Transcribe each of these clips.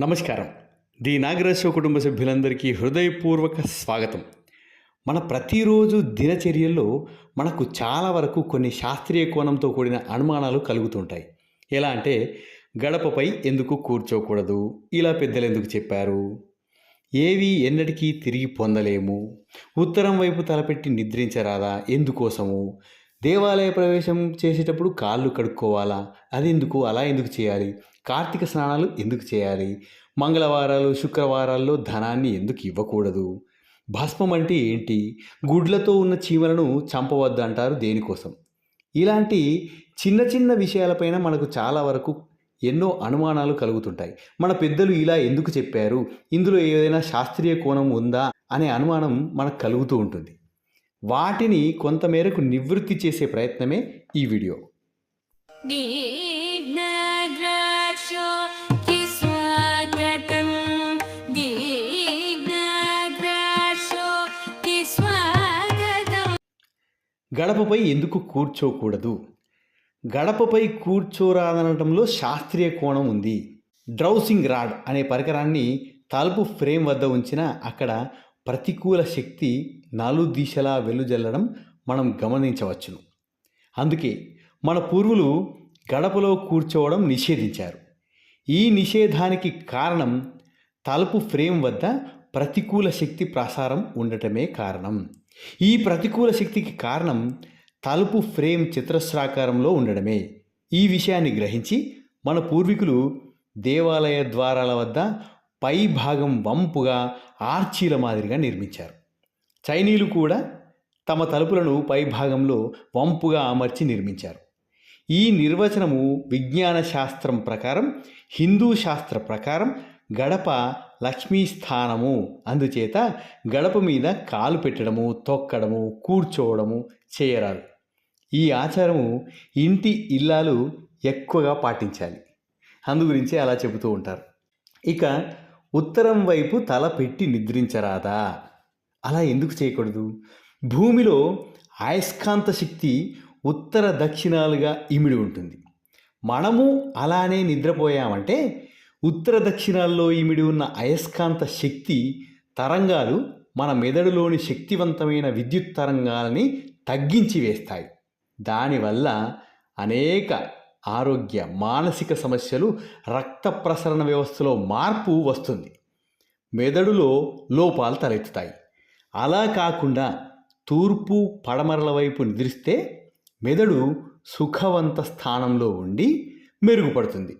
నమస్కారం. ది నాగరాజు కుటుంబ సభ్యులందరికీ హృదయపూర్వక స్వాగతం. మన ప్రతిరోజు దినచర్యల్లో మనకు చాలా వరకు కొన్ని శాస్త్రీయ కోణంతో కూడిన అనుమానాలు కలుగుతుంటాయి. ఎలా అంటే గడపపై ఎందుకు కూర్చోకూడదు? ఇలా పెద్దలు ఎందుకు చెప్పారు? ఏవి ఎన్నటికీ తిరిగి పొందలేము. ఉత్తరం వైపు తలపెట్టి నిద్రించరాదా? ఎందుకోసము? దేవాలయ ప్రవేశం చేసేటప్పుడు కాళ్ళు కడుక్కోవాలా? అది ఎందుకు? అలా ఎందుకు చేయాలి? కార్తీక స్నానాలు ఎందుకు చేయాలి? మంగళవారాలు శుక్రవారాల్లో ధనాన్ని ఎందుకు ఇవ్వకూడదు? భస్మం అంటే ఏంటి? గుడ్లతో ఉన్న చీమలను చంపవద్దు అంటారు దేనికోసం? ఇలాంటి చిన్న చిన్న విషయాలపైన మనకు చాలా వరకు ఎన్నో అనుమానాలు కలుగుతుంటాయి. మన పెద్దలు ఇలా ఎందుకు చెప్పారు? ఇందులో ఏదైనా శాస్త్రీయ కోణం ఉందా? అనే అనుమానం మనకు కలుగుతూ ఉంటుంది. వాటిని కొంతమేరకు నివృత్తి చేసే ప్రయత్నమే ఈ వీడియో. గడపపై ఎందుకు కూర్చోకూడదు? గడపపై కూర్చోరాదనటంలో శాస్త్రీయ కోణం ఉంది. డ్రౌసింగ్ రాడ్ అనే పరికరాన్ని తలుపు ఫ్రేమ్ వద్ద ఉంచిన అక్కడ ప్రతికూల శక్తి నాలుగు దిశలా వెలుజల్లడం మనం గమనించవచ్చును. అందుకే మన పూర్వులు గడపలో కూర్చోవడం నిషేధించారు. ఈ నిషేధానికి కారణం తలుపు ఫ్రేమ్ వద్ద ప్రతికూల శక్తి ప్రసారం ఉండటమే కారణం. ఈ ప్రతికూల శక్తికి కారణం తలుపు ఫ్రేమ్ చిత్రస్రాకారంలో ఉండడమే. ఈ విషయాన్ని గ్రహించి మన పూర్వీకులు దేవాలయ ద్వారాల వద్ద పై భాగం వంపుగా ఆర్చీల మాదిరిగా నిర్మించారు. చైనీయులు కూడా తమ తలుపులను పై భాగంలో వంపుగా అమర్చి నిర్మించారు. ఈ నిర్వచనము విజ్ఞాన శాస్త్రం ప్రకారం హిందూ శాస్త్ర ప్రకారం గడప లక్ష్మీ స్థానము అందుచేత గడప మీద కాలు పెట్టడము తొక్కడము కూర్చోవడము చేయరాదు. ఈ ఆచారము ఇంటి ఇల్లాలు ఎక్కువగా పాటించాలి. అందు గురించి అలా చెబుతూ ఉంటారు. ఇక ఉత్తరం వైపు తల పెట్టి నిద్రించరాదా? అలా ఎందుకు చేయకూడదు? భూమిలో అయస్కాంత శక్తి ఉత్తర దక్షిణాలుగా ఇమిడి ఉంటుంది. మనము అలానే నిద్రపోయామంటే ఉత్తర దక్షిణాల్లో ఇమిడి ఉన్న అయస్కాంత శక్తి తరంగాలు మన మెదడులోని శక్తివంతమైన విద్యుత్ తరంగాలని తగ్గించి వేస్తాయి. దానివల్ల అనేక ఆరోగ్య మానసిక సమస్యలు రక్త ప్రసరణ వ్యవస్థలో మార్పు వస్తుంది. మెదడులో లోపాలు తలెత్తుతాయి. అలా కాకుండా తూర్పు పడమరల వైపు నిద్రిస్తే మెదడు సుఖవంత స్థానంలో ఉండి మెరుగుపడుతుంది.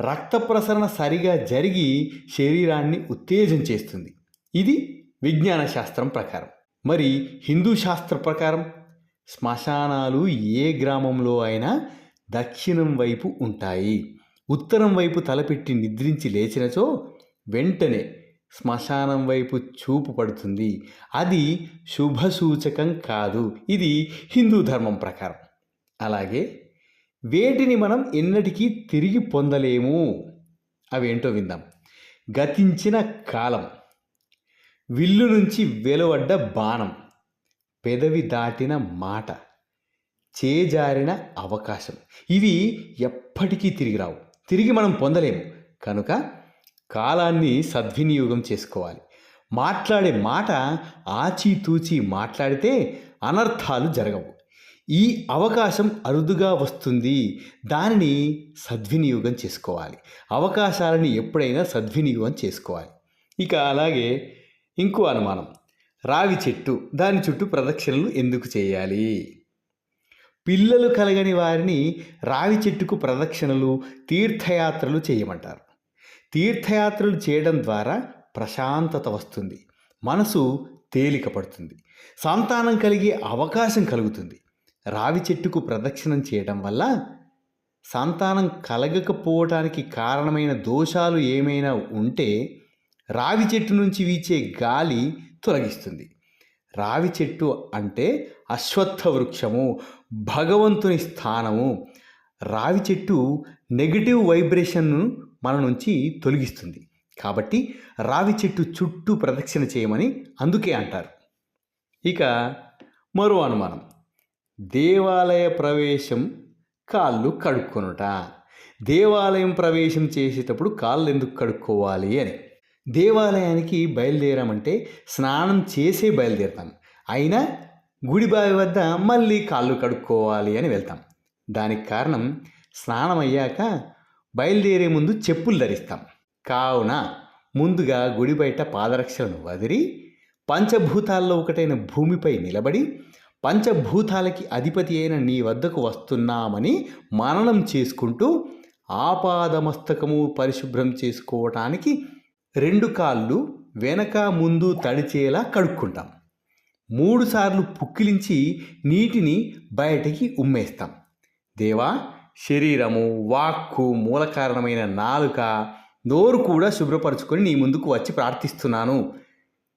రక్త ప్రసరణ సరిగా జరిగి శరీరాన్ని ఉత్తేజం చేస్తుంది. ఇది విజ్ఞాన శాస్త్రం ప్రకారం. మరి హిందూ శాస్త్ర ప్రకారం? శ్మశానాలు ఏ గ్రామంలో అయినా దక్షిణం వైపు ఉంటాయి. ఉత్తరం వైపు తలపెట్టి నిద్రించి లేచినచో వెంటనే శ్మశానం వైపు చూపు పడుతుంది. అది శుభసూచకం కాదు. ఇది హిందూ ధర్మం ప్రకారం. అలాగే వేటిని మనం ఎన్నటికీ తిరిగి పొందలేము. అవేంటో విందాం. గతించిన కాలం. విల్లు నుంచి వెలువడ్డ బాణం. పెదవి దాటిన మాట. చేజారిన అవకాశం. ఇవి ఎప్పటికీ తిరిగి రావు. తిరిగి మనం పొందలేము. కనుక కాలాన్ని సద్వినియోగం చేసుకోవాలి. మాట్లాడే మాట ఆచితూచి మాట్లాడితే అనర్థాలు జరగవు. ఈ అవకాశం అరుదుగా వస్తుంది. దానిని సద్వినియోగం చేసుకోవాలి. అవకాశాలని ఎప్పుడైనా సద్వినియోగం చేసుకోవాలి. ఇక అలాగే ఇంకో అనుమానం. రావి చెట్టు దాని చుట్టూ ప్రదక్షిణలు ఎందుకు చేయాలి? పిల్లలు కలగని వారిని రావి చెట్టుకు ప్రదక్షిణలు తీర్థయాత్రలు చేయమంటారు. తీర్థయాత్రలు చేయడం ద్వారా ప్రశాంతత వస్తుంది. మనసు తేలిక పడుతుంది. సంతానం కలిగే అవకాశం కలుగుతుంది. రావి చెట్టుకు ప్రదక్షిణం చేయడం వల్ల సంతానం కలగకపోవటానికి కారణమైన దోషాలు ఏమైనా ఉంటే రావి చెట్టు నుంచి వీచే గాలి తొలగిస్తుంది. రావి చెట్టు అంటే అశ్వత్థ వృక్షము భగవంతుని స్థానము. రావి చెట్టు నెగిటివ్ వైబ్రేషన్ను మన నుంచి తొలగిస్తుంది. కాబట్టి రావి చెట్టు చుట్టూ ప్రదక్షిణ చేయమని అందుకే అంటారు. ఇక మరో అనుమానం. దేవాలయ ప్రవేశం కాళ్ళు కడుక్కొనుట. దేవాలయం ప్రవేశం చేసేటప్పుడు కాళ్ళు ఎందుకు కడుక్కోవాలి అని. దేవాలయానికి బయలుదేరామంటే స్నానం చేసే బయలుదేరుతాం. అయినా గుడిబావి వద్ద మళ్ళీ కాళ్ళు కడుక్కోవాలి అని వెళ్తాం. దానికి కారణం స్నానం అయ్యాక బయలుదేరే ముందు చెప్పులు ధరిస్తాం. కావున ముందుగా గుడి బయట పాదరక్షలను వదిలి పంచభూతాల్లో ఒకటైన భూమిపై నిలబడి పంచభూతాలకి అధిపతి అయిన నీ వద్దకు వస్తున్నామని మననం చేసుకుంటూ ఆపాదమస్తకము పరిశుభ్రం చేసుకోవటానికి రెండు కాళ్ళు వెనక ముందు తడిచేలా కడుక్కుంటాం. మూడుసార్లు పుక్కిలించి నీటిని బయటికి ఉమ్మేస్తాం. దేవా శరీరము వాక్కు మూల కారణమైన నాలుక నోరు కూడా శుభ్రపరచుకొని నీ ముందుకు వచ్చి ప్రార్థిస్తున్నాను.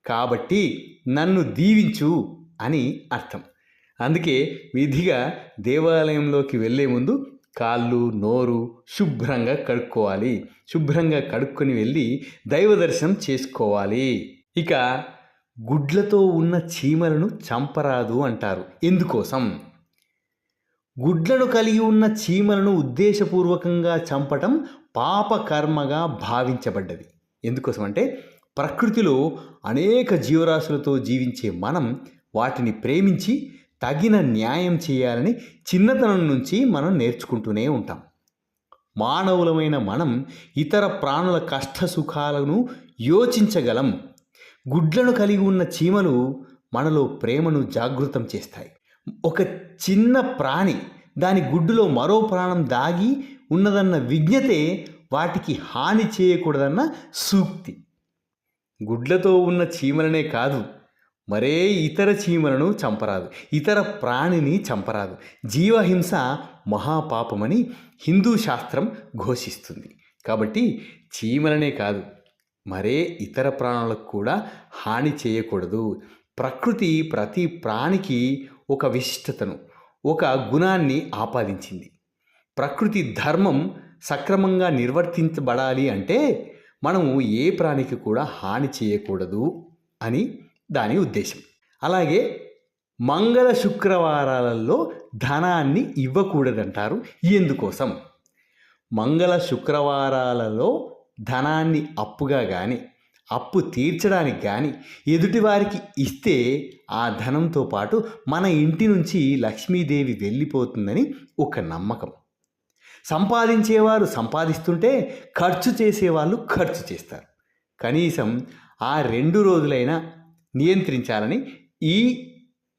కాబట్టి నన్ను దీవించు అని అర్థం. అందుకే విధిగా దేవాలయంలోకి వెళ్ళే ముందు కాళ్ళు నోరు శుభ్రంగా కడుక్కోవాలి. శుభ్రంగా కడుక్కొని వెళ్ళి దైవ దర్శనం చేసుకోవాలి. ఇక గుడ్లతో ఉన్న చీమలను చంపరాదు అంటారు. ఎందుకోసం? గుడ్లను కలిగి ఉన్న చీమలను ఉద్దేశపూర్వకంగా చంపటం పాపకర్మగా భావించబడ్డది. ఎందుకోసం అంటే ప్రకృతిలో అనేక జీవరాశులతో జీవించే మనం వాటిని ప్రేమించి తగిన న్యాయం చేయాలని చిన్నతనం నుంచి మనం నేర్చుకుంటూనే ఉంటాం. మానవులమైన మనం ఇతర ప్రాణుల కష్ట సుఖాలను యోచించగలం. గుడ్లను కలిగి ఉన్న చీమలు మనలో ప్రేమను జాగృతం చేస్తాయి. ఒక చిన్న ప్రాణి దాని గుడ్డులో మరో ప్రాణం దాగి ఉన్నదన్న విజ్ఞతే వాటికి హాని చేయకూడదన్న సూక్తి. గుడ్లతో ఉన్న చీమలనే కాదు. మరే ఇతర చీమలను చంపరాదు ఇతర ప్రాణిని చంపరాదు. జీవహింస మహాపాపమని హిందూ శాస్త్రం ఘోషిస్తుంది. కాబట్టి చీమలనే కాదు మరే ఇతర ప్రాణులకు కూడా హాని చేయకూడదు. ప్రకృతి ప్రతి ప్రాణికి ఒక విశిష్టతను ఒక గుణాన్ని ఆపాదించింది. ప్రకృతి ధర్మం సక్రమంగా నిర్వర్తించబడాలి అంటే మనము ఏ ప్రాణికి కూడా హాని చేయకూడదు అని దాని ఉద్దేశం. అలాగే మంగళ శుక్రవారాలలో ధనాన్ని ఇవ్వకూడదంటారు. ఎందుకోసం? మంగళ శుక్రవారాలలో ధనాన్ని అప్పుగా కానీ అప్పు తీర్చడానికి కానీ ఎదుటివారికి ఇస్తే ఆ ధనంతో పాటు మన ఇంటి నుంచి లక్ష్మీదేవి వెళ్ళిపోతుందని ఒక నమ్మకం. సంపాదించేవారు సంపాదిస్తుంటే ఖర్చు చేసేవాళ్ళు ఖర్చు చేస్తారు. కనీసం ఆ రెండు రోజులైనా నియంత్రించాలని ఈ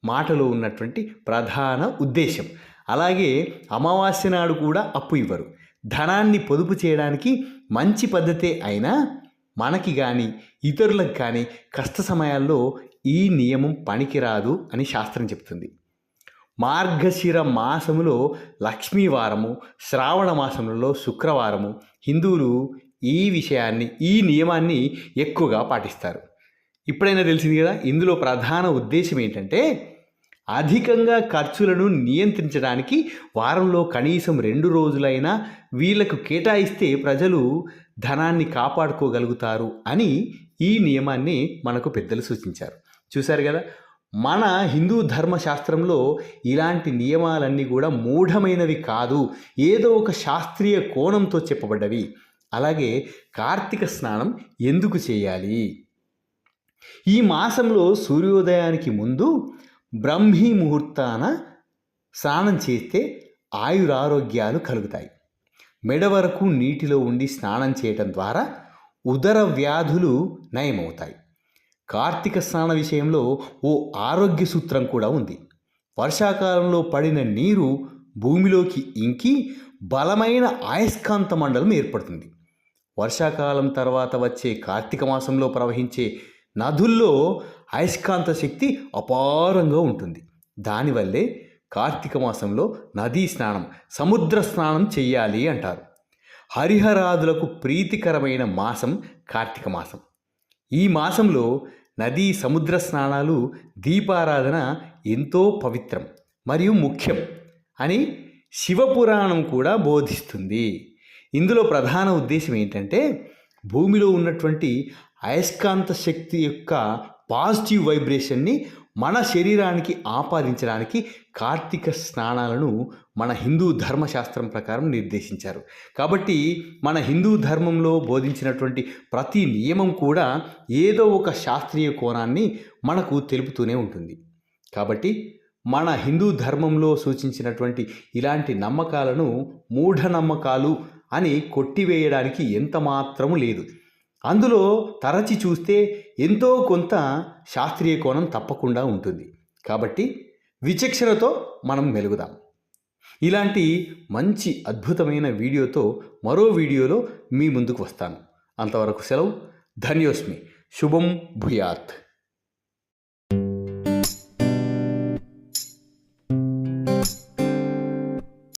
మాటలో ఉన్నటువంటి ప్రధాన ఉద్దేశం. అలాగే అమావాస్య నాడు కూడా అప్పు ఇవ్వరు. ధనాన్ని పొదుపు చేయడానికి మంచి పద్ధతే అయినా మనకి కానీ ఇతరులకు కానీ కష్ట సమయాల్లో ఈ నియమం పనికిరాదు అని శాస్త్రం చెప్తుంది. మార్గశిర మాసములో లక్ష్మీవారము శ్రావణ మాసములలో శుక్రవారము హిందువులు ఈ విషయాన్ని ఈ నియమాన్ని ఎక్కువగా పాటిస్తారు. ఇప్పుడైనా తెలిసింది కదా ఇందులో ప్రధాన ఉద్దేశం ఏంటంటే అధికంగా ఖర్చులను నియంత్రించడానికి వారంలో కనీసం రెండు రోజులైనా వీళ్ళకు కేటాయిస్తే ప్రజలు ధనాన్ని కాపాడుకోగలుగుతారు అని ఈ నియమాన్ని మనకు పెద్దలు సూచించారు. చూశారు కదా మన హిందూ ధర్మశాస్త్రంలో ఇలాంటి నియమాలన్నీ కూడా మూఢమైనవి కాదు ఏదో ఒక శాస్త్రీయ కోణంతో చెప్పబడ్డవి. అలాగే కార్తీక స్నానం ఎందుకు చేయాలి? ఈ మాసంలో సూర్యోదయానికి ముందు బ్రహ్మీ ముహూర్తాన స్నానం చేస్తే ఆయురారోగ్యాలు కలుగుతాయి. మెడ వరకు నీటిలో ఉండి స్నానం చేయటం ద్వారా ఉదర వ్యాధులు నయమవుతాయి. కార్తీక స్నాన విషయంలో ఓ ఆరోగ్య సూత్రం కూడా ఉంది. వర్షాకాలంలో పడిన నీరు భూమిలోకి ఇంకి బలమైన అయస్కాంత మండలం ఏర్పడుతుంది. వర్షాకాలం తర్వాత వచ్చే కార్తీక మాసంలో ప్రవహించే నదుల్లో అయస్కాంత శక్తి అపారంగా ఉంటుంది. దానివల్లే కార్తీక మాసంలో నదీ స్నానం సముద్ర స్నానం చెయ్యాలి అంటారు. హరిహరాదులకు ప్రీతికరమైన మాసం కార్తీక మాసం. ఈ మాసంలో నదీ సముద్ర స్నానాలు దీపారాధన ఎంతో పవిత్రం మరియు ముఖ్యం అని శివపురాణం కూడా బోధిస్తుంది. ఇందులో ప్రధాన ఉద్దేశం ఏంటంటే భూమిలో ఉన్నటువంటి అయస్కాంత శక్తి యొక్క పాజిటివ్ వైబ్రేషన్ని మన శరీరానికి ఆపాదించడానికి కార్తీక స్నానాలను మన హిందూ ధర్మశాస్త్రం ప్రకారం నిర్దేశించారు. కాబట్టి మన హిందూ ధర్మంలో బోధించినటువంటి ప్రతి నియమం కూడా ఏదో ఒక శాస్త్రీయ కోణాన్ని మనకు తెలుపుతూనే ఉంటుంది. కాబట్టి మన హిందూ ధర్మంలో సూచించినటువంటి ఇలాంటి నమ్మకాలను మూఢనమ్మకాలు అని కొట్టివేయడానికి ఎంత మాత్రము లేదు. అందులో తరచి చూస్తే ఎంతో కొంత శాస్త్రీయ కోణం తప్పకుండా ఉంటుంది. కాబట్టి విచక్షణతో మనం మెలుగుదాం. ఇలాంటి మంచి అద్భుతమైన వీడియోతో మరో వీడియోలో మీ ముందుకు వస్తాను. అంతవరకు సెలవు. ధన్యోస్మి. శుభం భూయాత్.